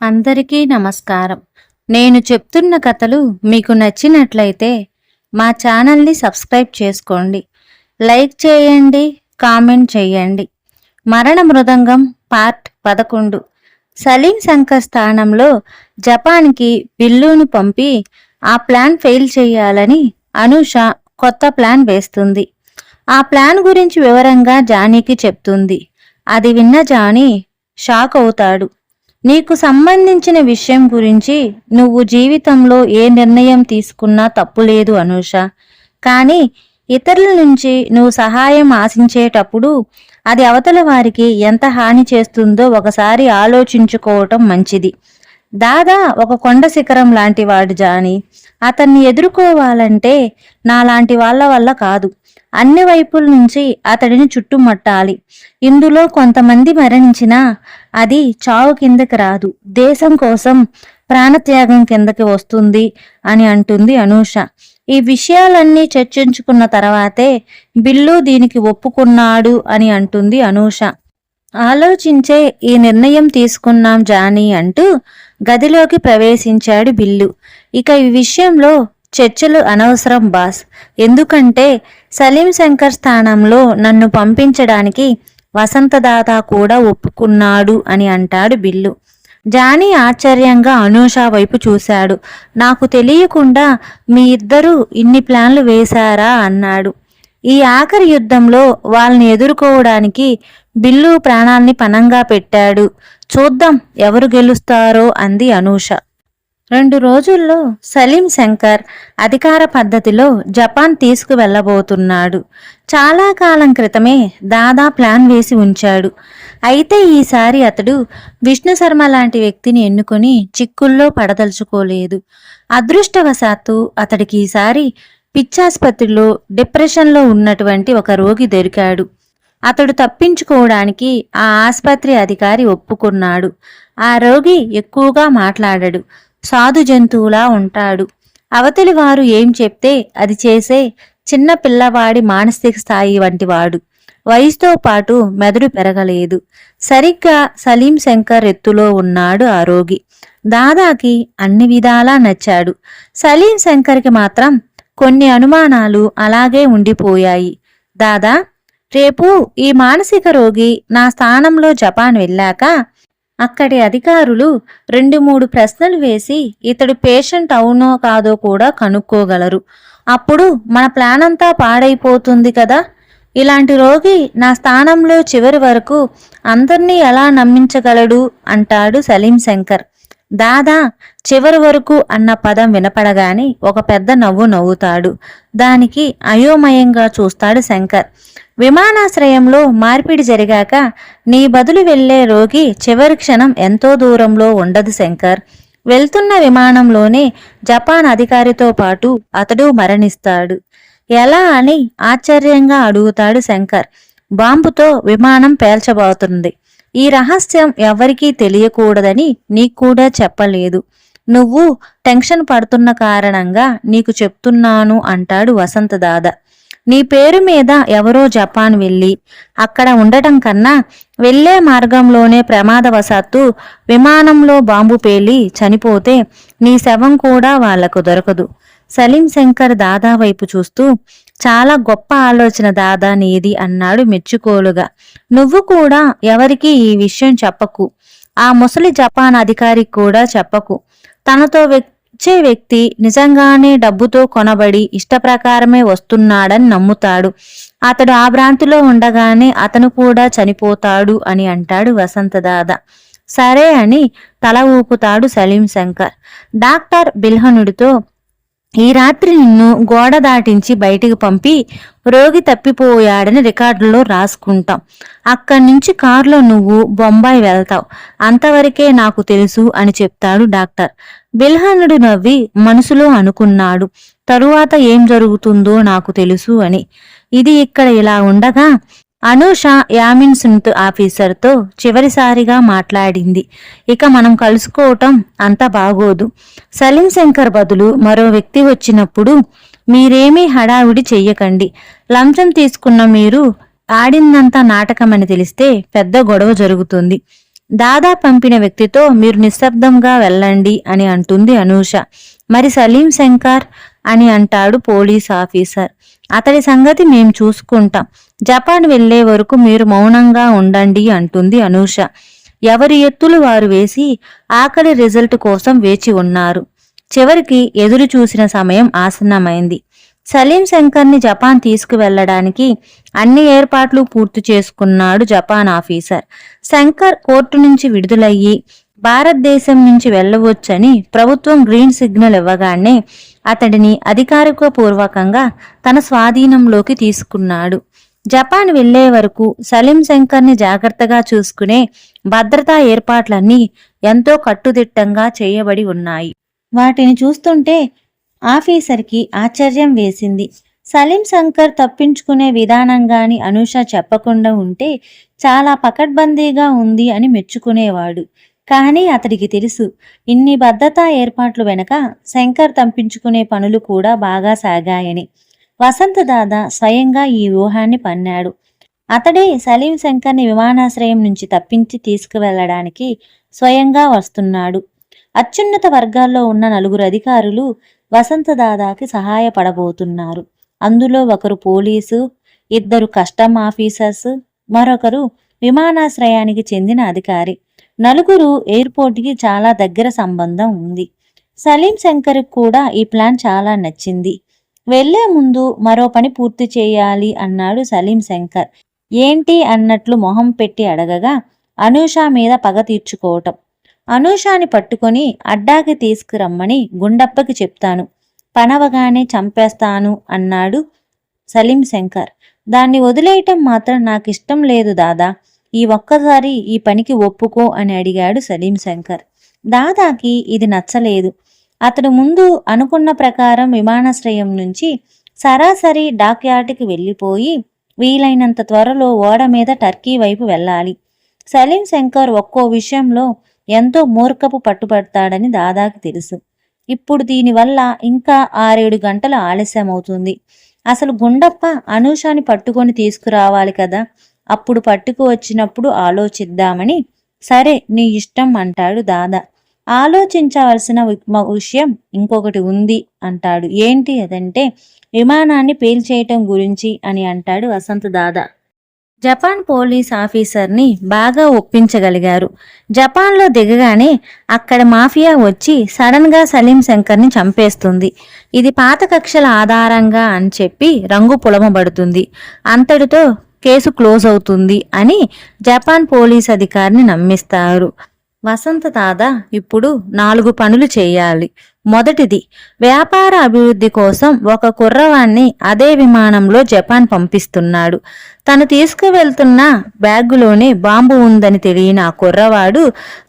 అందరికీ నమస్కారం. నేను చెప్తున్న కథలు మీకు నచ్చినట్లయితే మా ఛానల్ని సబ్స్క్రైబ్ చేసుకోండి. లైక్ చేయండి కామెంట్ చేయండి. మరణ మృదంగం పార్ట్ పదకొండు. సలీం శంకర్ స్థానంలో జపాన్కి బిల్లును పంపి ఆ ప్లాన్ ఫెయిల్ చేయాలని అనూష కొత్త ప్లాన్ వేస్తుంది. ఆ ప్లాన్ గురించి వివరంగా జానీకి చెప్తుంది. అది విన్న జానీ షాక్ అవుతాడు. నీకు సంబంధించిన విషయం గురించి నువ్వు జీవితంలో ఏ నిర్ణయం తీసుకున్నా తప్పులేదు అనూష. కానీ ఇతరుల నుంచి నువ్వు సహాయం ఆశించేటప్పుడు అది అవతల వారికి ఎంత హాని చేస్తుందో ఒకసారి ఆలోచించుకోవటం మంచిది. దాదా ఒక కొండ శిఖరం లాంటి వాడు జాని. అతన్ని ఎదుర్కోవాలంటే నాలాంటి వాళ్ళ వల్ల కాదు. అన్ని వైపుల నుంచి అతడిని చుట్టుముట్టాలి. ఇందులో కొంతమంది మరణించినా అది చావు కిందకి రాదు. దేశం కోసం ప్రాణత్యాగం కిందకి వస్తుంది అని అంటుంది అనూష. ఈ విషయాలన్నీ చర్చించుకున్న తర్వాతే బిల్లు దీనికి ఒప్పుకున్నాడు అని అంటుంది అనూష. ఆలోచించే ఈ నిర్ణయం తీసుకున్నాం జానీ అంటూ గదిలోకి ప్రవేశించాడు బిల్లు. ఇక ఈ విషయంలో చర్చలు అనవసరం బాస్. ఎందుకంటే సలీం శంకర్ స్థానంలో నన్ను పంపించడానికి వసంతదాత కూడా ఒప్పుకున్నాడు అని అంటాడు బిల్లు. జానీ ఆశ్చర్యంగా అనూష వైపు చూశాడు. నాకు తెలియకుండా మీ ఇద్దరూ ఇన్ని ప్లాన్లు వేశారా అన్నాడు. ఈ ఆఖరి యుద్ధంలో వాళ్ళని ఎదుర్కోవడానికి బిల్లు ప్రాణాల్ని పనంగా పెట్టాడు. చూద్దాం ఎవరు గెలుస్తారో అంది అనూష. రెండు రోజుల్లో సలీం శంకర్ అధికార పద్ధతిలో జపాన్ తీసుకువెళ్ళబోతున్నాడు. చాలా కాలం క్రితమే దాదా ప్లాన్ వేసి ఉంచాడు. అయితే ఈసారి అతడు విష్ణు శర్మ లాంటి వ్యక్తిని ఎన్నుకొని చిక్కుల్లో పడదలుచుకోలేదు. అదృష్టవశాత్తు అతడికి ఈసారి పిచ్చాసుపత్రిలో డిప్రెషన్లో ఉన్నటువంటి ఒక రోగి దొరికాడు. అతడు తప్పించుకోవడానికి ఆ ఆసుపత్రి అధికారి ఒప్పుకున్నాడు. ఆ రోగి ఎక్కువగా మాట్లాడడు. సాధు జంతువులా ఉంటాడు. అవతలి వారు ఏం చెప్తే అది చేసే చిన్న పిల్లవాడి మానసిక స్థాయి వంటివాడు వయసుతో పాటు మెదడు పెరగలేదు. సరిగ్గా సలీం శంకర్ ఎత్తులో ఉన్నాడు ఆ రోగి. దాదాకి అన్ని విధాలా నచ్చాడు. సలీం శంకర్కి మాత్రం కొన్ని అనుమానాలు అలాగే ఉండిపోయాయి. దాదా రేపు ఈ మానసిక రోగి నా స్థానంలో జపాన్ వెళ్ళాక అక్కడి అధికారులు రెండు మూడు ప్రశ్నలు వేసి ఇతడు పేషెంట్ అవునో కాదో కూడా కనుక్కోగలరు. అప్పుడు మన ప్లాన్ అంతా పాడైపోతుంది కదా? ఇలాంటి రోగి నా స్థానంలో చివరి వరకు అందర్నీ ఎలా నమ్మించగలడు? అంటాడు సలీం శంకర్. దాదా చివరి వరకు అన్న పదం వినపడగానే ఒక పెద్ద నవ్వు నవ్వుతాడు. దానికి అయోమయంగా చూస్తాడు శంకర్. విమానాశ్రయంలో మార్పిడి జరిగాక నీ బదులు వెళ్ళే రోగి చివరి క్షణం ఎంతో దూరంలో ఉండదు శంకర్. వెళ్తున్న విమానంలోనే జపాన్ అధికారితో పాటు అతడు మరణిస్తాడు. ఎలా అని ఆశ్చర్యంగా అడుగుతాడు శంకర్. బాంబుతో విమానం పేల్చబోతుంది. ఈ రహస్యం ఎవరికీ తెలియకూడదని నీకు కూడా చెప్పలేదు. నువ్వు టెన్షన్ పడుతున్న కారణంగా నీకు చెప్తున్నాను అంటాడు వసంత దాదా నీ పేరు మీద ఎవరో జపాన్ వెళ్ళి అక్కడ ఉండటం కన్నా వెళ్ళే మార్గంలోనే ప్రమాదవశాత్తు విమానంలో బాంబు పేలి చనిపోతే నీ శవం కూడా వాళ్ళకు దొరకదు. సలీం శంకర్ దాదా వైపు చూస్తూ చాలా గొప్ప ఆలోచన దాదా నీది అన్నాడు మెచ్చుకోలుగా. నువ్వు కూడా ఎవరికీ ఈ విషయం చెప్పకు. ఆ ముసలి జపాన్ అధికారికి కూడా చెప్పకు. తనతో ఇచ్చే వ్యక్తి నిజంగానే డబ్బుతో కొనబడి ఇష్టప్రకారమే వస్తున్నాడని నమ్ముతాడు. అతడు ఆ భ్రాంతిలో ఉండగానే అతను కూడా చనిపోతాడు అని అంటాడు వసంతదాద. సరే అని తల ఊపుతాడు సలీం శంకర్. డాక్టర్ బిల్హనుడితో ఈ రాత్రి నిన్ను గోడ దాటించి బయటికి పంపి రోగి తప్పిపోయాడని రికార్డులో రాసుకుంటాం. అక్కడి నుంచి కారులో నువ్వు బొంబాయి వెళ్తావు. అంతవరకే నాకు తెలుసు అని చెప్తాడు డాక్టర్. బిల్హనుడు నవ్వి మనసులో అనుకున్నాడు. తరువాత ఏం జరుగుతుందో నాకు తెలుసు అని. ఇది ఇక్కడ ఇలా ఉండగా అనూష యామిన్ సున్త్ ఆఫీసర్తో చివరిసారిగా మాట్లాడింది. ఇక మనం కలుసుకోవటం అంత బాగోదు. సలీం శంకర్ బదులు మరో వ్యక్తి వచ్చినప్పుడు మీరేమీ హడావిడి చెయ్యకండి. లంచం తీసుకున్న మీరు ఆడిందంతా నాటకమని తెలిస్తే పెద్ద గొడవ జరుగుతుంది. దాదా పంపిన వ్యక్తితో మీరు నిశ్శబ్దంగా వెళ్ళండి అని అంటుంది అనూష. మరి సలీం శంకర్ అని అంటాడు పోలీస్ ఆఫీసర్. అతడి సంగతి మేం చూసుకుంటాం. జపాన్ వెళ్ళే వరకు మీరు మౌనంగా ఉండండి అంటుంది అనూష. ఎవరి ఎత్తులు వారు వేసి ఆఖరి రిజల్ట్ కోసం వేచి ఉన్నారు. చివరికి ఎదురు చూసిన సమయం ఆసన్నమైంది. సలీం శంకర్ని జపాన్ తీసుకువెళ్ళడానికి అన్ని ఏర్పాట్లు పూర్తి చేసుకున్నాడు జపాన్ ఆఫీసర్. శంకర్ కోర్టు నుంచి విడుదలయ్యి భారతదేశం నుంచి వెళ్ళవచ్చని ప్రభుత్వం గ్రీన్ సిగ్నల్ ఇవ్వగానే అతడిని అధికారికపూర్వకంగా తన స్వాధీనంలోకి తీసుకున్నాడు. జపాన్ వెళ్ళే వరకు సలీం శంకర్ని జాగ్రత్తగా చూసుకునే భద్రతా ఏర్పాట్లన్నీ ఎంతో కట్టుదిట్టంగా చేయబడి ఉన్నాయి. వాటిని చూస్తుంటే ఆఫీసర్కి ఆశ్చర్యం వేసింది. సలీం శంకర్ తప్పించుకునే విధానంగాని అనూష చెప్పకుండా ఉంటే చాలా పకడ్బందీగా ఉంది అని మెచ్చుకునేవాడు. కానీ అతడికి తెలుసు ఇన్ని భద్రతా ఏర్పాట్లు వెనక శంకర్ తప్పించుకునే పనులు కూడా బాగా సాగాయని. వసంత దాదా స్వయంగా ఈ వ్యూహాన్ని పన్నాడు. అతడే సలీం శంకర్ని విమానాశ్రయం నుంచి తప్పించి తీసుకువెళ్ళడానికి స్వయంగా వస్తున్నాడు. అత్యున్నత వర్గాల్లో ఉన్న నలుగురు అధికారులు వసంత దాదాకి సహాయపడబోతున్నారు. అందులో ఒకరు పోలీసు ఇద్దరు కస్టమ్ ఆఫీసర్స్ మరొకరు విమానాశ్రయానికి చెందిన అధికారి. నలుగురు ఎయిర్పోర్ట్కి చాలా దగ్గర సంబంధం ఉంది. సలీం శంకర్ కూడా ఈ ప్లాన్ చాలా నచ్చింది. వెళ్ళే ముందు మరో పని పూర్తి చేయాలి అన్నాడు సలీం శంకర్. ఏంటి అన్నట్లు మొహం పెట్టి అడగగా అనూష మీద పగ తీర్చుకోవటం. అనూషాని పట్టుకొని అడ్డాకి తీసుకురమ్మని గుండప్పకి చెప్తాను. పనవగానే చంపేస్తాను అన్నాడు సలీం శంకర్. దాన్ని వదిలేయటం మాత్రం నాకు ఇష్టం లేదు దాదా. ఈ ఒక్కసారి ఈ పనికి ఒప్పుకో అని అడిగాడు సలీం శంకర్. దాదాకి ఇది నచ్చలేదు. అతడు ముందు అనుకున్న ప్రకారం విమానాశ్రయం నుంచి సరాసరి డాక్యార్డ్కి వెళ్ళిపోయి వీలైనంత త్వరలో ఓడ మీద టర్కీ వైపు వెళ్ళాలి. సలీం శంకర్ ఒక్కో విషయంలో ఎంతో మూర్ఖపు పట్టుపడతాడని దాదాకి తెలుసు. ఇప్పుడు దీనివల్ల ఇంకా ఆరేడు గంటలు ఆలస్యమవుతుంది. అసలు గుండప్ప అనూషాని పట్టుకొని తీసుకురావాలి కదా. అప్పుడు పట్టుకు వచ్చినప్పుడు ఆలోచిద్దామని సరే నీ ఇష్టం అంటాడు దాదా. ఆలోచించవలసిన విషయం ఇంకొకటి ఉంది అంటాడు. ఏంటి అదంటే విమానాన్ని పేల్చేయటం గురించి అని అంటాడు వసంత్ దాదా. జపాన్ పోలీస్ ఆఫీసర్ని బాగా ఒప్పించగలిగారు. జపాన్లో దిగగానే అక్కడ మాఫియా వచ్చి సడన్గా సలీం శంకర్ని చంపేస్తుంది. ఇది పాత కక్షల ఆధారంగా అని చెప్పి రంగు పులమబడుతుంది. అంతటితో కేసు క్లోజ్ అవుతుంది అని జపాన్ పోలీస్ అధికారిని నమ్మిస్తారు. వసంత తాత ఇప్పుడు నాలుగు పనులు చేయాలి. మొదటిది వ్యాపార అభివృద్ధి కోసం ఒక కుర్రవాణ్ణి అదే విమానంలో జపాన్ పంపిస్తున్నాడు. తను తీసుకువెళ్తున్న బ్యాగులోనే బాంబు ఉందని తెలియని ఆ కుర్రవాడు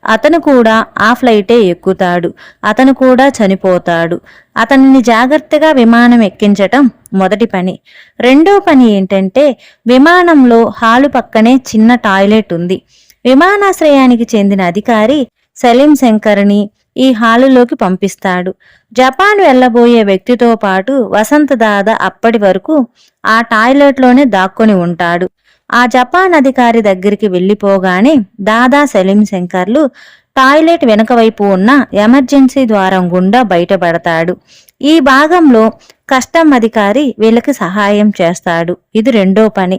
అతను కూడా ఆ ఫ్లైటే ఎక్కుతాడు. అతను కూడా చనిపోతాడు. అతనిని జాగ్రత్తగా విమానం ఎక్కించటం మొదటి పని. రెండో పని ఏంటంటే విమానంలో హాలు పక్కనే చిన్న టాయిలెట్ ఉంది. విమానాశ్రయానికి చెందిన అధికారి సలీం శంకర్ని ఈ హాలులోకి పంపిస్తాడు. జపాన్ వెళ్ళబోయే వ్యక్తితో పాటు వసంత దాద అప్పటి వరకు ఆ టాయిలెట్లోనే దాక్కొని ఉంటాడు. ఆ జపాన్ అధికారి దగ్గరికి వెళ్ళిపోగానే దాదా సలీం శంకర్లు టాయిలెట్ వెనుక వైపు ఉన్న ఎమర్జెన్సీ ద్వారం గుండా బయటపడతాడు. ఈ భాగంలో కస్టమ్ అధికారి వీళ్ళకి సహాయం చేస్తాడు. ఇది రెండో పని.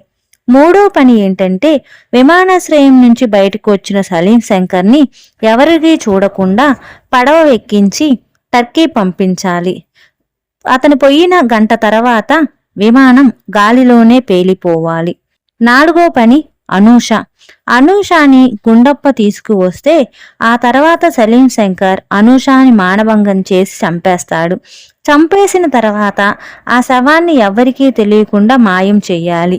మూడో పని ఏంటంటే విమానాశ్రయం నుంచి బయటకు వచ్చిన సలీం శంకర్ని ఎవరికీ చూడకుండా పడవ ఎక్కించి టర్కీ పంపించాలి. అతను పోయిన గంట తర్వాత విమానం గాలిలోనే పేలిపోవాలి. నాలుగో పని అనూష. అనూషాని గుండప్ప తీసుకువస్తే ఆ తర్వాత సలీం శంకర్ అనూషాని మానభంగం చేసి చంపేస్తాడు. చంపేసిన తర్వాత ఆ శవాన్ని ఎవరికీ తెలియకుండా మాయం చేయాలి.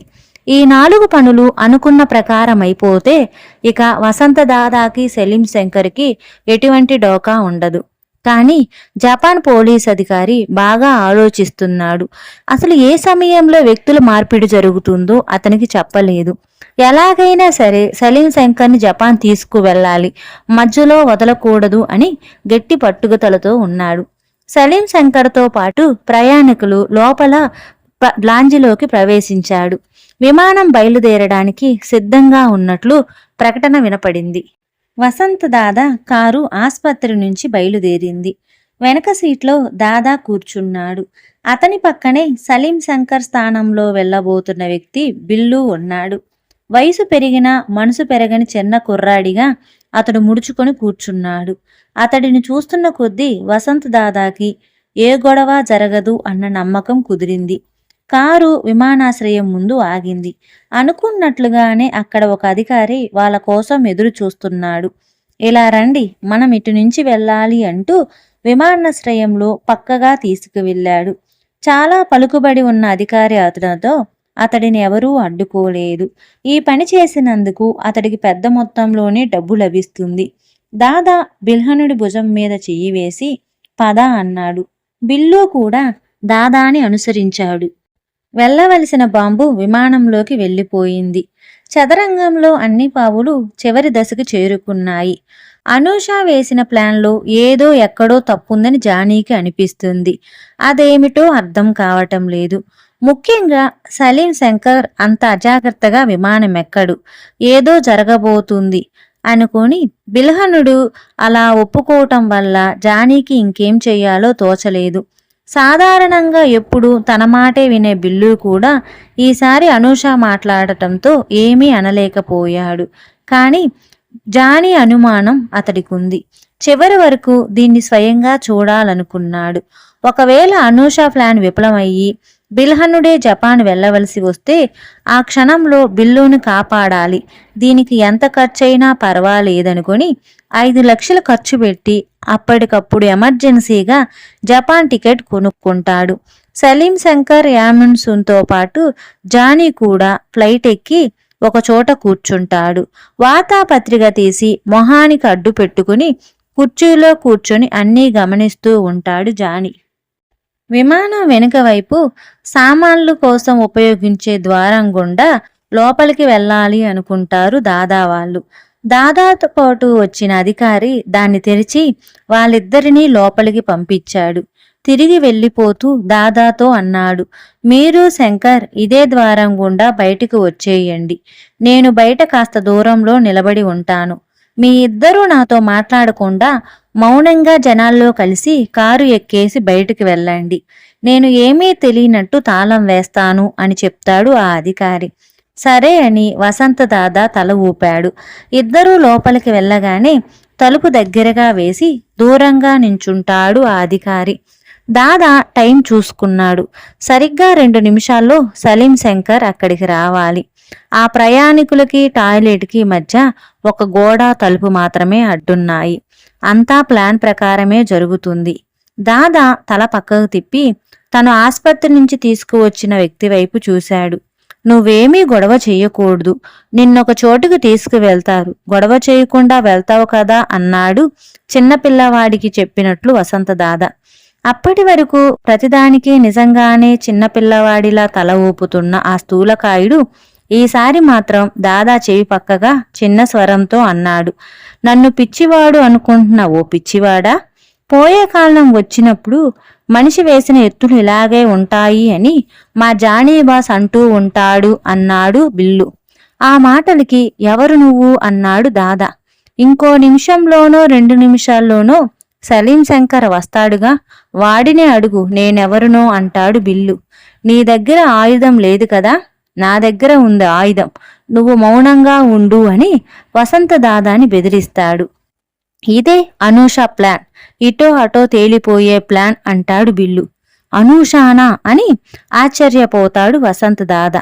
ఈ నాలుగు పనులు అనుకున్న ప్రకారం అయిపోతే ఇక వసంత దాదాకి సెలీం శంకర్కి ఎటువంటి డోకా ఉండదు. కానీ జపాన్ పోలీస్ అధికారి బాగా ఆలోచిస్తున్నాడు. అసలు ఏ సమయంలో వ్యక్తుల మార్పిడి జరుగుతుందో అతనికి చెప్పలేదు. ఎలాగైనా సరే సలీం శంకర్ని జపాన్ తీసుకువెళ్ళాలి. మధ్యలో వదలకూడదు అని గట్టి పట్టుగతలతో ఉన్నాడు. సలీం శంకర్తో పాటు ప్రయాణికులు లోపల లాంజిలోకి ప్రవేశించాడు. విమానం బయలుదేరడానికి సిద్ధంగా ఉన్నట్లు ప్రకటన వినపడింది. వసంత్ దాదా కారు ఆస్పత్రి నుంచి బయలుదేరింది. వెనక సీట్లో దాదా కూర్చున్నాడు. అతని పక్కనే సలీం శంకర్ స్థానంలో వెళ్ళబోతున్న వ్యక్తి బిల్లు ఉన్నాడు. వయసు పెరిగిన మనసు పెరగని చిన్న కుర్రాడిగా అతడు ముడుచుకొని కూర్చున్నాడు. అతడిని చూస్తున్న కొద్దీ వసంత్ దాదాకి ఏ గొడవ జరగదు అన్న నమ్మకం కుదిరింది. కారు విమానాశ్రయం ముందు ఆగింది. అనుకున్నట్లుగానే అక్కడ ఒక అధికారి వాళ్ళ కోసం ఎదురు చూస్తున్నాడు ఇలా రండి మనం ఇటు నుంచి వెళ్ళాలి అంటూ విమానాశ్రయంలో పక్కగా తీసుకువెళ్ళాడు. చాలా పలుకుబడి ఉన్న అధికారి అతనితో అతడిని ఎవరూ అడ్డుకోలేదు. ఈ పని చేసినందుకు అతడికి పెద్ద మొత్తంలోనే డబ్బు లభిస్తుంది. దాదా బిల్హనుడి భుజం మీద చెయ్యి వేసి పద అన్నాడు. బిల్లు కూడా దాదాని అనుసరించాడు. వెళ్ళవలసిన బాంబు విమానంలోకి వెళ్ళిపోయింది. చదరంగంలో అన్ని పావులు చివరి దశకు చేరుకున్నాయి. అనూష వేసిన ప్లాన్లో ఏదో ఎక్కడో తప్పుందని జానీకి అనిపిస్తుంది. అదేమిటో అర్థం కావటం లేదు. ముఖ్యంగా సలీం శంకర్ అంత అజాగ్రత్తగా విమానం ఎక్కడు. ఏదో జరగబోతుంది అనుకొని బిల్హనుడు అలా ఒప్పుకోవటం వల్ల జానీకి ఇంకేం చెయ్యాలో తోచలేదు. సాధారణంగా ఎప్పుడు తన మాటే వినే బిల్లు కూడా ఈసారి అనూష మాట్లాడటంతో ఏమీ అనలేకపోయాడు. కానీ జానీ అనుమానం అతడికుంది. చివరి వరకు దీన్ని స్వయంగా చూడాలనుకున్నాడు. ఒకవేళ అనూష ప్లాన్ విఫలమయ్యి బిల్హనుడే జపాన్ వెళ్ళవలసి వస్తే ఆ క్షణంలో బిల్లును కాపాడాలి. దీనికి ఎంత ఖర్చైనా పర్వాలేదనుకొని ఐదు లక్షలు ఖర్చు పెట్టి అప్పటికప్పుడు ఎమర్జెన్సీగా జపాన్ టికెట్ కొనుక్కుంటాడు. సలీం శంకర్ యామున్సున్తో పాటు జానీ కూడా ఫ్లైట్ ఎక్కి ఒక చోట కూర్చుంటాడు. వార్తాపత్రిక తీసి మొహానికి అడ్డు పెట్టుకుని కుర్చీలో కూర్చొని అన్నీ గమనిస్తూ ఉంటాడు జానీ. విమానం వెనుక వైపు సామాన్లు కోసం ఉపయోగించే ద్వారం గుండా లోపలికి వెళ్ళాలి అనుకుంటారు దాదా వాళ్ళు దాదాతో పాటు వచ్చిన అధికారి దాన్ని తెరిచి వాళ్ళిద్దరినీ లోపలికి పంపించాడు. తిరిగి వెళ్ళిపోతూ దాదాతో అన్నాడు మీరు శంకర్ ఇదే ద్వారం గుండా బయటికి వచ్చేయండి. నేను బయట కాస్త దూరంలో నిలబడి ఉంటాను. మీ ఇద్దరూ నాతో మాట్లాడకుండా మౌనంగా జనాల్లో కలిసి కారు ఎక్కేసి బయటికి వెళ్ళండి. నేను ఏమీ తెలియనట్టు తాళం వేస్తాను అని చెప్తాడు ఆ అధికారి. సరే అని వసంత దాదా తల ఊపాడు. ఇద్దరూ లోపలికి వెళ్ళగానే తలుపు దగ్గరగా వేసి దూరంగా నించుంటాడు ఆ అధికారి. దాదా టైం చూసుకున్నాడు. సరిగ్గా రెండు నిమిషాల్లో సలీం శంకర్ అక్కడికి రావాలి. ఆ ప్రయాణికులకి టాయిలెట్కి మధ్య ఒక గోడ తలుపు మాత్రమే అడ్డున్నాయి. అంతా ప్లాన్ ప్రకారమే జరుగుతుంది. దాదా తల పక్కకు తిప్పి తను ఆసుపత్రి నుంచి తీసుకువచ్చిన వ్యక్తి వైపు చూశాడు. నువ్వేమీ గొడవ చెయ్యకూడదు నిన్నొక చోటుకు తీసుకువెళ్తారు. గొడవ చేయకుండా వెళ్తావు కదా అన్నాడు చిన్నపిల్లవాడికి చెప్పినట్లు వసంత దాదా అప్పటి వరకు ప్రతిదానికి నిజంగానే చిన్నపిల్లవాడిలా తల ఊపుతున్న ఆ స్థూలకాయుడు ఈసారి మాత్రం దాదా చెవి పక్కగా చిన్న స్వరంతో అన్నాడు. నన్ను పిచ్చివాడు అనుకుంటున్న ఓ పిచ్చివాడా? పోయే కాలం వచ్చినప్పుడు మనిషి వేసిన ఎత్తులు ఇలాగే ఉంటాయి అని మా జానీ బాస్ అంటూ ఉంటాడు అన్నాడు బిల్లు. ఆ మాటలకి ఎవరు నువ్వు అన్నాడు దాదా. ఇంకో నిమిషంలోనో రెండు నిమిషాల్లోనో సలీం శంకర్ వస్తాడుగా వాడినే అడుగు నేనెవరునో అంటాడు బిల్లు. నీ దగ్గర ఆయుధం లేదు కదా? నా దగ్గర ఉంది ఆయుధం. నువ్వు మౌనంగా ఉండు అని వసంత దాదాని బెదిరిస్తాడు. ఇదే అనూష ప్లాన్. ఇటో అటో తేలిపోయే ప్లాన్ అంటాడు బిల్లు. అనూషానా అని ఆశ్చర్యపోతాడు వసంత్ దాదా.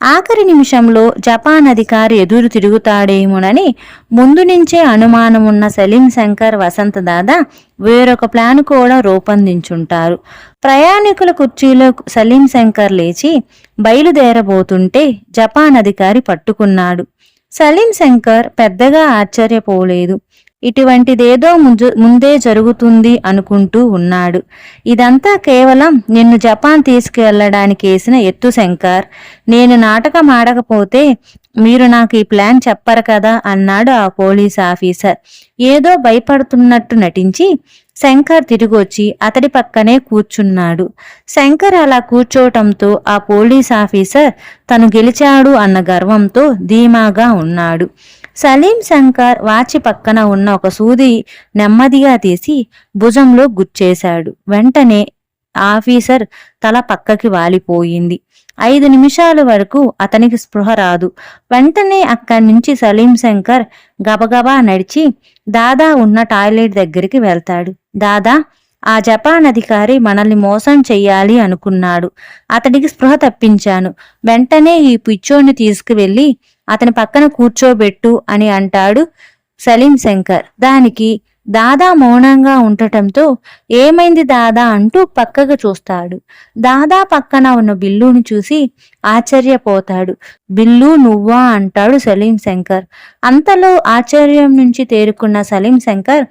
ఆఖరి నిమిషంలో జపాన్ అధికారి ఎదురు తిరుగుతాడేమోనని ముందు నుంచే అనుమానమున్న సలీం శంకర్ వసంత్ దాదా వేరొక ప్లాన్ కూడా రూపొందించుంటారు. ప్రయాణికుల కుర్చీలో సలీం శంకర్ లేచి బయలుదేరబోతుంటే జపాన్ అధికారి పట్టుకున్నాడు. సలీం శంకర్ పెద్దగా ఆశ్చర్యపోలేదు. ఇటువంటిదేదో ముంజు ముందే జరుగుతుంది అనుకుంటూ ఉన్నాడు. ఇదంతా కేవలం నిన్ను జపాన్ తీసుకువెళ్ళడానికి వేసిన ఎత్తు శంకర్. నేను నాటకం ఆడకపోతే మీరు నాకు ఈ ప్లాన్ చెప్పరు కదా అన్నాడు ఆ పోలీస్ ఆఫీసర్. ఏదో భయపడుతున్నట్టు నటించి శంకర్ తిరిగొచ్చి అతడి పక్కనే కూర్చున్నాడు. శంకర్ అలా కూర్చోవటంతో ఆ పోలీస్ ఆఫీసర్ తను గెలిచాడు అన్న గర్వంతో ధీమాగా ఉన్నాడు. సలీం శంకర్ వాచి పక్కన ఉన్న ఒక సూది నెమ్మదిగా తీసి భుజంలో గుచ్చేశాడు. వెంటనే ఆఫీసర్ తల పక్కకి వాలిపోయింది. ఐదు నిమిషాల వరకు అతనికి స్పృహ రాదు. వెంటనే అక్కడి నుంచి సలీం శంకర్ గబగబా నడిచి దాదా ఉన్న టాయిలెట్ దగ్గరికి వెళ్తాడు. దాదా ఆ జపాన్ అధికారి మనల్ని మోసం చెయ్యాలి అనుకున్నాడు. అతడికి స్పృహ తప్పించాను. వెంటనే ఈ పిచ్చోని తీసుకువెళ్ళి అతని పక్కన కూర్చోబెట్టు అని అంటాడు సలీం శంకర్. దానికి దాదా మౌనంగా ఉండటంతో ఏమైంది దాదా అంటూ పక్కకు చూస్తాడు. దాదా పక్కన ఉన్న బిల్లుని చూసి ఆశ్చర్యపోతాడు. బిల్లు నువ్వా అంటాడు సలీం శంకర్. అంతలో ఆశ్చర్యం నుంచి తేరుకున్న సలీం శంకర్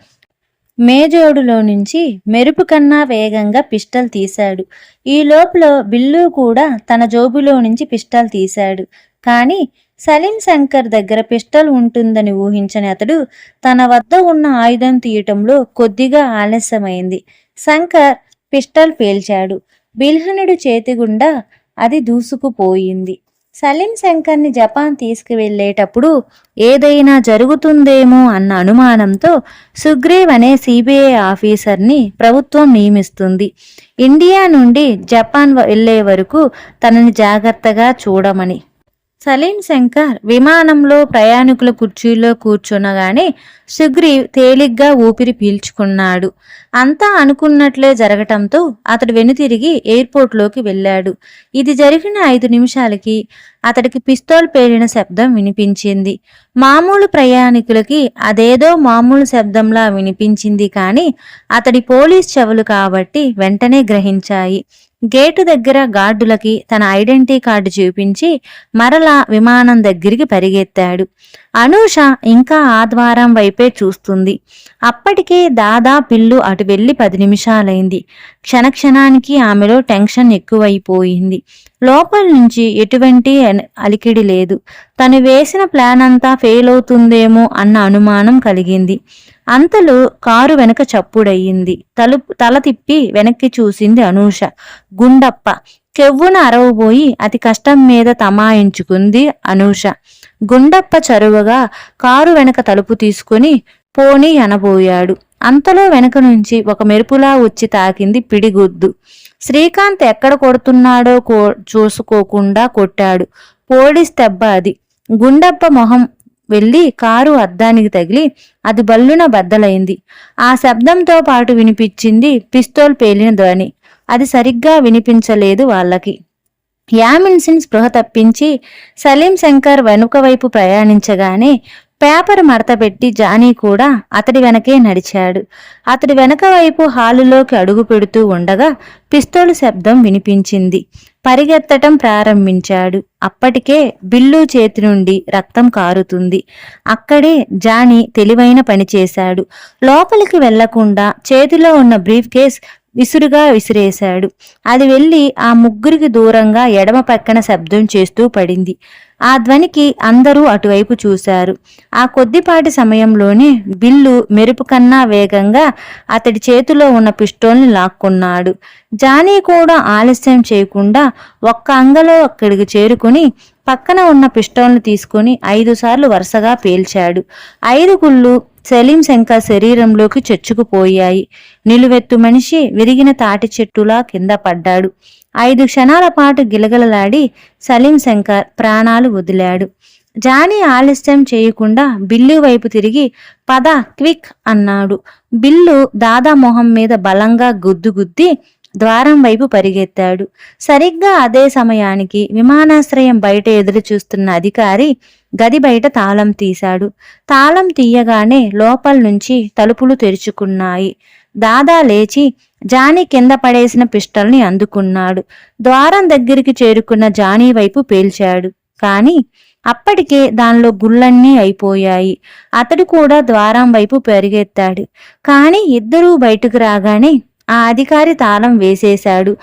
మేజోడులో నుంచి మెరుపు కన్నా వేగంగా పిస్టల్ తీశాడు. ఈ లోపల బిల్లు కూడా తన జోబులో నుంచి పిస్టల్ తీశాడు. కానీ సలీం శంకర్ దగ్గర పిస్టల్ ఉంటుందని ఊహించని అతడు తన వద్ద ఉన్న ఆయుధం తీయటంలో కొద్దిగా ఆలస్యమైంది. శంకర్ పిస్టల్ పేల్చాడు. బిల్హనుడు చేతి గుండా అది దూసుకుపోయింది. సలీం శంకర్ని జపాన్ తీసుకువెళ్ళేటప్పుడు ఏదైనా జరుగుతుందేమో అన్న అనుమానంతో సుగ్రీవ్ అనే సిబిఐ ఆఫీసర్ని ప్రభుత్వం నియమిస్తుంది. ఇండియా నుండి జపాన్ వెళ్ళే వరకు తనని జాగ్రత్తగా చూడమని సలీం శంకర్ విమానంలో ప్రయాణికుల కుర్చీలో కూర్చునగానే సుగ్రీవ్ తేలిగ్గా ఊపిరి పీల్చుకున్నాడు. అంతా అనుకున్నట్లే జరగటంతో అతడు వెనుతిరిగి ఎయిర్పోర్ట్లోకి వెళ్ళాడు. ఇది జరిగిన ఐదు నిమిషాలకి అతడికి పిస్తోల్ పేలిన శబ్దం వినిపించింది. మామూలు ప్రయాణికులకి అదేదో మామూలు శబ్దంలా వినిపించింది కానీ అతడి పోలీస్ చెవులు కాబట్టి వెంటనే గ్రహించాయి. గేటు దగ్గర గార్డులకి తన ఐడెంటిటీ కార్డు చూపించి మరలా విమానం దగ్గరికి పరిగెత్తాడు. అనూష ఇంకా ఆ ద్వారం చూస్తుంది. అప్పటికే దాదా పిల్లు అటు వెళ్ళి పది నిమిషాలైంది. క్షణక్షణానికి ఆమెలో టెన్షన్ ఎక్కువైపోయింది. లోపల నుంచి ఎటువంటి అలికిడి లేదు. తను వేసిన ప్లాన్ అంతా ఫెయిల్ అవుతుందేమో అన్న అనుమానం కలిగింది. అంతలో కారు వెనక చప్పుడయ్యింది తలుపు తల తిప్పి వెనక్కి చూసింది అనూష. గుండప్ప. కెవ్వున అరవబోయి అతి కష్టం మీద తమాయించుకుంది అనూష. గుండప్ప చరువగా కారు వెనక తలుపు తీసుకుని పోనీ అనబోయాడు. అంతలో వెనక నుంచి ఒక మెరుపులా వచ్చి తాకింది పిడిగుద్దు. శ్రీకాంత్ ఎక్కడ కొడుతున్నాడో కో చూసుకోకుండా కొట్టాడు. పోలీస్ దెబ్బ అది. గుండప్ప మొహం వెళ్ళి కారు అద్దానికి తగిలి అది బల్లున బద్దలైంది. ఆ శబ్దంతో పాటు వినిపించింది పిస్తోల్ పేలిన ధ్వని. అది సరిగ్గా వినిపించలేదు వాళ్ళకి. యామిన్సిన్ స్పృహ తప్పించి సలీం శంకర్ వెనుక వైపు ప్రయాణించగానే పేపర్ మడతపెట్టి జానీ కూడా అతడి వెనకే నడిచాడు. అతడి వెనక వైపు హాలులోకి అడుగు పెడుతూ ఉండగా పిస్తోలు శబ్దం వినిపించింది. పరిగెత్తటం ప్రారంభించాడు. అప్పటికే బిల్లు చేతి నుండి రక్తం కారుతుంది. అక్కడే జానీ తెలివైన పని చేశాడు. లోపలికి వెళ్ళకుండా చేతిలో ఉన్న బ్రీఫ్ కేస్ విసురుగా విసిరేశాడు. అది వెళ్ళి ఆ ముగ్గురికి దూరంగా ఎడమ పక్కన శబ్దం చేస్తూ పడింది. ఆ ధ్వనికి అందరూ అటువైపు చూశారు. ఆ కొద్దిపాటి సమయంలోనే బిల్లు మెరుపు కన్నా వేగంగా అతడి చేతిలో ఉన్న పిస్టోల్ని లాక్కున్నాడు. జానీ కూడా ఆలస్యం చేయకుండా ఒక్క అంగలో అక్కడికి చేరుకుని పక్కన ఉన్న పిస్టోల్ను తీసుకుని ఐదు సార్లు వరుసగా పేల్చాడు. ఐదు గుళ్ళు సలీం శంకర్ శరీరంలోకి చొచ్చుకుపోయాయి. నిలువెత్తు మనిషి విరిగిన తాటి చెట్టులా కింద పడ్డాడు. ఐదు క్షణాల పాటు గిలగలలాడి సలీం శంకర్ ప్రాణాలు వదిలాడు. జానీ ఆలస్యం చేయకుండా బిల్లు వైపు తిరిగి పద క్విక్ అన్నాడు. బిల్లు దాదా మొహం మీద బలంగా గుద్దు గుద్ది ద్వారం వైపు పరిగెత్తాడు. సరిగ్గా అదే సమయానికి విమానాశ్రయం బయట ఎదురు చూస్తున్న అధికారి గది బయట తాళం తీశాడు. తాళం తీయగానే లోపల నుంచి తలుపులు తెరుచుకున్నాయి. దాదా లేచి జానీ కింద పడేసిన పిస్టల్ని అందుకున్నాడు. ద్వారం దగ్గరికి చేరుకున్న జానీ వైపు పేల్చాడు. కాని అప్పటికే దానిలో గుళ్ళన్నీ అయిపోయాయి. అతడు కూడా ద్వారం వైపు పరిగెత్తాడు. కాని ఇద్దరూ బయటకు రాగానే ఆ అధికారి తాళం వేసేశాడు.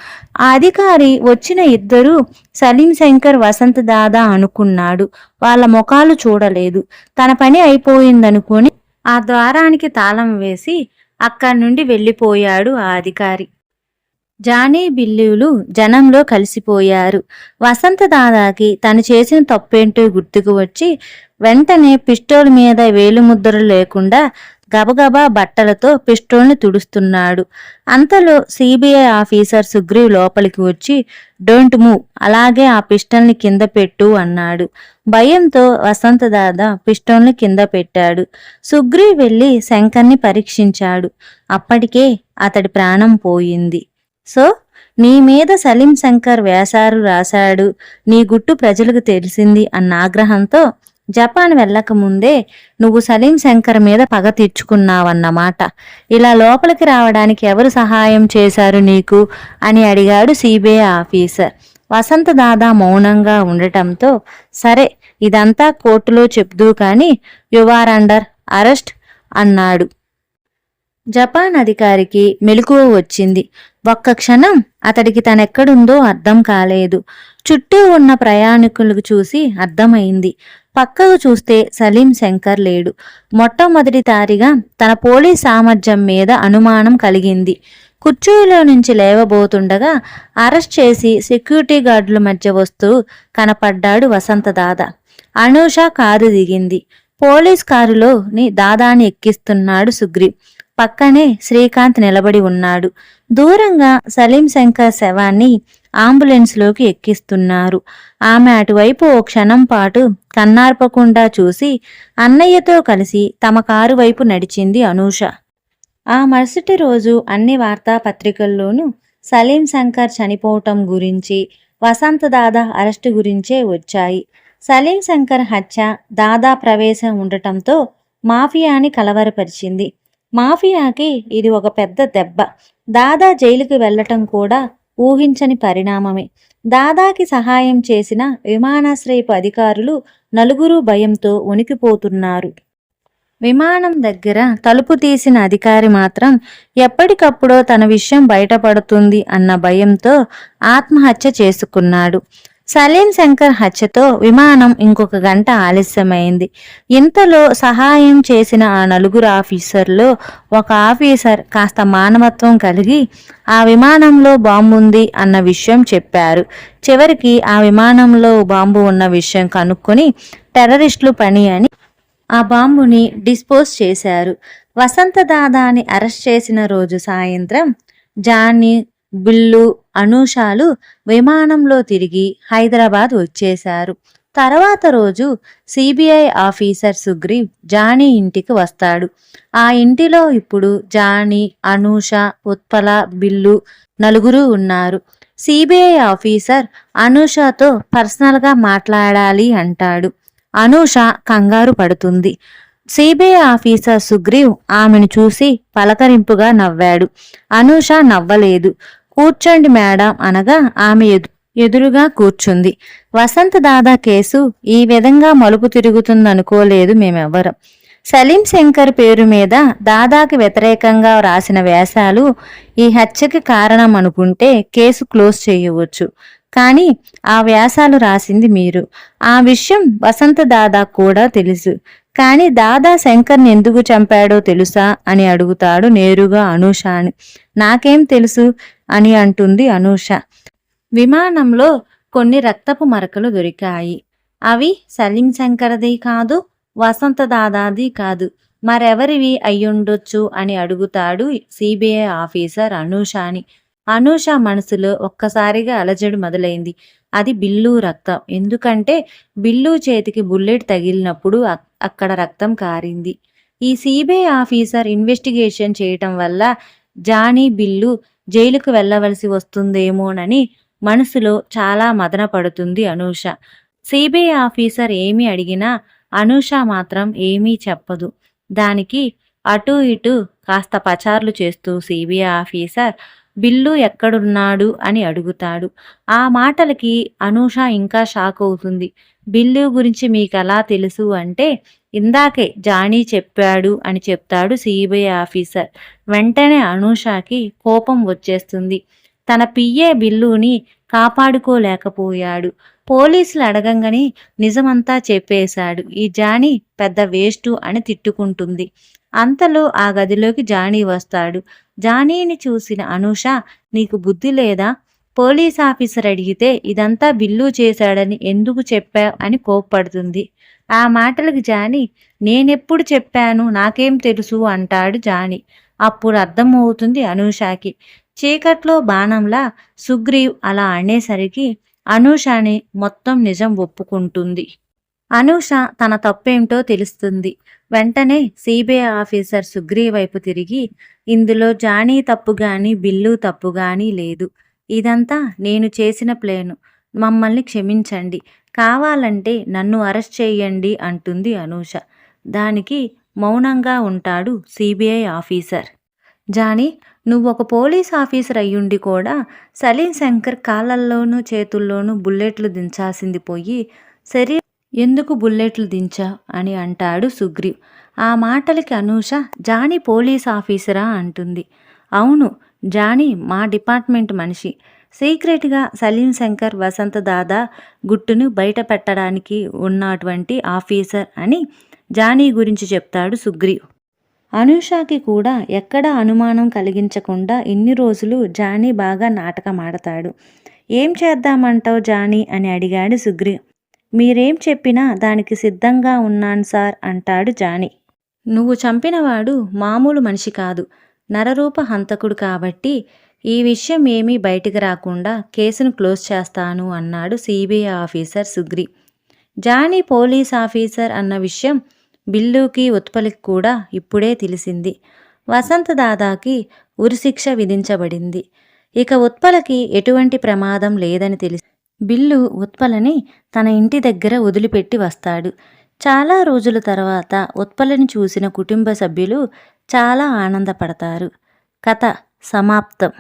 ఆ అధికారి వచ్చిన ఇద్దరూ సలీం శంకర్ వసంత్ దాదా అనుకున్నాడు. వాళ్ళ ముఖాలు చూడలేదు. తన పని అయిపోయిందనుకొని ఆ ద్వారానికి తాళం వేసి అక్కడి నుండి వెళ్ళిపోయాడు ఆ అధికారి. జానీ బిల్లులు జనంలో కలిసిపోయారు. వసంత దాదాకి తను చేసిన తప్పేంటో గుర్తుకు వచ్చి వెంటనే పిస్టోల్ మీద వేలిముద్రలు లేకుండా గబగబా బట్టలతో పిస్టోల్ని తుడుస్తున్నాడు. అంతలో సిబిఐ ఆఫీసర్ సుగ్రీవ్ లోపలికి వచ్చి డోంట్ మూవ్ అలాగే ఆ పిస్టల్ని కింద పెట్టు అన్నాడు. భయంతో వసంత దాదా పిస్టోల్ని కింద పెట్టాడు. సుగ్రీవ్ వెళ్ళి శంకర్ని పరీక్షించాడు. అప్పటికే అతడి ప్రాణం పోయింది. సో నీ మీద సలీం శంకర్ వేశారు రాశాడు నీ గుట్టు ప్రజలకు తెలిసింది అన్న ఆగ్రహంతో జపాన్ వెళ్ళక ముందే నువ్వు సలీం శంకర్ మీద పగ తీర్చుకున్నావన్నమాట ఇలా లోపలికి రావడానికి ఎవరు సహాయం చేశారు నీకు? అని అడిగాడు సిబిఐ ఆఫీసర్. వసంత దాదా మౌనంగా ఉండటంతో సరే ఇదంతా కోర్టులో చెప్దూ కానీ యువర్ అండర్ అరెస్ట్ అన్నాడు. జపాన్ అధికారికి మెలకువ వచ్చింది. ఒక్క క్షణం అతడికి తనెక్కడుందో అర్థం కాలేదు. చుట్టూ ఉన్న ప్రయాణికులకు చూసి అర్థమైంది. పక్కకు చూస్తే సలీం శంకర్ లేడు. మొట్టమొదటిసారిగా తన పోలీస్ సామర్థ్యం మీద అనుమానం కలిగింది. కుర్చీలో నుంచి లేవబోతుండగా అరెస్ట్ చేసి సెక్యూరిటీ గార్డుల మధ్య వస్తూ కనపడ్డాడు వసంత దాదా. అనూష కారు దిగింది. పోలీస్ కారులోని దాదాని ఎక్కిస్తున్నాడు సుగ్రీవ్. పక్కనే శ్రీకాంత్ నిలబడి ఉన్నాడు. దూరంగా సలీం శంకర్ శవాన్ని అంబులెన్స్లోకి ఎక్కిస్తున్నారు. ఆమె అటువైపు ఓ క్షణం పాటు కన్నార్పకుండా చూసి అన్నయ్యతో కలిసి తమ కారు వైపు నడిచింది అనూష. ఆ మరుసటి రోజు అన్ని వార్తాపత్రికల్లోనూ సలీం శంకర్ చనిపోవటం గురించి వసంత దాదా అరెస్టు గురించే వచ్చాయి. సలీం శంకర్ హత్య దాదా ప్రవేశం ఉండటంతో మాఫియాని కలవరపరిచింది. మాఫియాకి ఇది ఒక పెద్ద దెబ్బ. దాదా జైలుకి వెళ్ళటం కూడా ఊహించని పరిణామమే. దాదాకి సహాయం చేసిన విమానాశ్రయపు అధికారులు నలుగురు భయంతో ఉనికిపోతున్నారు విమానం దగ్గర తలుపు తీసిన అధికారి మాత్రం ఎప్పటికప్పుడో తన విషయం బయటపడుతుంది అన్న భయంతో ఆత్మహత్య చేసుకున్నాడు. సలీం శంకర్ హత్యతో విమానం ఇంకొక గంట ఆలస్యమైంది. ఇంతలో సహాయం చేసిన ఆ నలుగురు ఆఫీసర్లో ఒక ఆఫీసర్ కాస్త మానవత్వం కలిగి ఆ విమానంలో బాంబు ఉంది అన్న విషయం చెప్పారు. చివరికి ఆ విమానంలో బాంబు ఉన్న విషయం కనుక్కొని టెర్రరిస్టులు పని అని ఆ బాంబుని డిస్పోజ్ చేశారు. వసంత దాదాని అరెస్ట్ చేసిన రోజు సాయంత్రం జానీ బిల్లు అనూషాలు విమానంలో తిరిగి హైదరాబాద్ వచ్చేశారు. తర్వాత రోజు సిబిఐ ఆఫీసర్ సుగ్రీవ్ జానీ ఇంటికి వస్తాడు. ఆ ఇంటిలో ఇప్పుడు జానీ అనూష ఉత్పల బిల్లు నలుగురు ఉన్నారు. సిబిఐ ఆఫీసర్ అనూషతో పర్సనల్గా మాట్లాడాలి అంటాడు. అనూష కంగారు పడుతుంది. సిబిఐ ఆఫీసర్ సుగ్రీవ్ ఆమెను చూసి పలకరింపుగా నవ్వాడు. అనూష నవ్వలేదు. కూర్చోండి మేడం అనగా ఆమె ఎదు ఎదురుగా కూర్చుంది. వసంత దాదా కేసు ఈ విధంగా మలుపు తిరుగుతుందనుకోలేదు మేమెవ్వరం. సలీం శంకర్ పేరు మీద దాదాకి వ్యతిరేకంగా రాసిన వ్యాసాలు ఈ హత్యకి కారణం అనుకుంటే కేసు క్లోజ్ చేయవచ్చు. కానీ ఆ వ్యాసాలు రాసింది మీరు. ఆ విషయం వసంత దాదా కూడా తెలుసు. కానీ దాదా శంకర్ని ఎందుకు చంపాడో తెలుసా అని అడుగుతాడు నేరుగా అనూషాని నాకేం తెలుసు అని అంటుంది అనూష. విమానంలో కొన్ని రక్తపు మరకలు దొరికాయి. అవి సలీం శంకర్ది కాదు వసంత దాదాది కాదు. మరెవరివి అయ్యుండొచ్చు అని అడుగుతాడు సిబిఐ ఆఫీసర్ అనూషాని అనూష మనసులో ఒక్కసారిగా అలజడి మొదలైంది. అది బిల్లు రక్తం. ఎందుకంటే బిల్లు చేతికి బుల్లెట్ తగిలినప్పుడు అక్- అక్కడ రక్తం కారింది. ఈ సిబిఐ ఆఫీసర్ ఇన్వెస్టిగేషన్ చేయటం వల్ల జానీ బిల్లు జైలుకు వెళ్ళవలసి వస్తుందేమోనని మనసులో చాలా మదన పడుతుంది అనూష. సిబిఐ ఆఫీసర్ ఏమి అడిగినా అనూష మాత్రం ఏమీ చెప్పదు. దానికి అటు ఇటు కాస్త పచార్లు చేస్తూ సిబిఐ ఆఫీసర్ బిల్లు ఎక్కడున్నాడు అని అడుగుతాడు. ఆ మాటలకి అనూష ఇంకా షాక్ అవుతుంది. బిల్లు గురించి మీకు ఎలా తెలుసు అంటే ఇందాకే జానీ చెప్పాడు అని చెప్తాడు సిబిఐ ఆఫీసర్. వెంటనే అనూషకి కోపం వచ్చేస్తుంది. తన పియ్యే బిల్లుని కాపాడుకోలేకపోయాడు. పోలీసులు అడగంగానే నిజమంతా చెప్పేశాడు. ఈ జానీ పెద్ద వేస్టు అని తిట్టుకుంటుంది. అంతలో ఆ గదిలోకి జానీ వస్తాడు. జానీని చూసిన అనూష నీకు బుద్ధి లేదా? పోలీస్ ఆఫీసర్ అడిగితే ఇదంతా బిల్లు చేశాడని ఎందుకు చెప్పావు? అని కోప్పడుతుంది. ఆ మాటలకు జాని నేనెప్పుడు చెప్పాను? నాకేం తెలుసు? అంటాడు జాని. అప్పుడు అర్థమవుతుంది అనూషాకి. చీకట్లో బాణంలా సుగ్రీవ్ అలా అనేసరికి అనూషని మొత్తం నిజం ఒప్పుకుంటుంది. అనూష తన తప్పేంటో తెలుస్తుంది. వెంటనే సిబిఐ ఆఫీసర్ సుగ్రీ వైపు తిరిగి ఇందులో జానీ తప్పు గాని బిల్లు తప్పు గాని లేదు. ఇదంతా నేను చేసిన ప్లేను. మమ్మల్ని క్షమించండి. కావాలంటే నన్ను అరెస్ట్ చేయండి అంటుంది అనూష. దానికి మౌనంగా ఉంటాడు సిబిఐ ఆఫీసర్. జానీ నువ్వు ఒక పోలీస్ ఆఫీసర్ అయ్యుండి కూడా సలీం శంకర్ కాళ్ళల్లోనూ చేతుల్లోనూ బుల్లెట్లు దించాల్సింది పోయి సరే ఎందుకు బుల్లెట్లు దించా అని అంటాడు సుగ్రీవ్. ఆ మాటలకి అనూష జానీ పోలీస్ ఆఫీసరా అంటుంది. అవును జానీ మా డిపార్ట్మెంట్ మనిషి. సీక్రెట్గా సలీం శంకర్ వసంత దాదా గుట్టును బయట పెట్టడానికి ఉన్నటువంటి ఆఫీసర్ అని జానీ గురించి చెప్తాడు సుగ్రీవ్. అనూషకి కూడా ఎక్కడ అనుమానం కలిగించకుండా ఇన్ని రోజులు జానీ బాగా నాటకం ఆడతాడు ఏం చేద్దామంటావు జానీ? అని అడిగాడు సుగ్రీవ్ మీరేం చెప్పినా దానికి సిద్ధంగా ఉన్నాను సార్ అంటాడు జానీ. నువ్వు చంపినవాడు మామూలు మనిషి కాదు. నరరూప హంతకుడు కాబట్టి ఈ విషయం ఏమీ బయటికి రాకుండా కేసును క్లోజ్ చేస్తాను అన్నాడు CBI officer Sugri. Johnny police officer అన్న విషయం బిల్లుకి ఉత్పలికి కూడా ఇప్పుడే తెలిసింది. వసంత దాదాకి ఉరిశిక్ష విధించబడింది. ఇక ఉత్పలకి ఎటువంటి ప్రమాదం లేదని తెలిసి బిల్లు ఉత్పలని తన ఇంటి దగ్గర వదిలిపెట్టి వస్తాడు. చాలా రోజుల తర్వాత ఉత్పలని చూసిన కుటుంబ సభ్యులు చాలా ఆనందపడతారు. కథ సమాప్తం.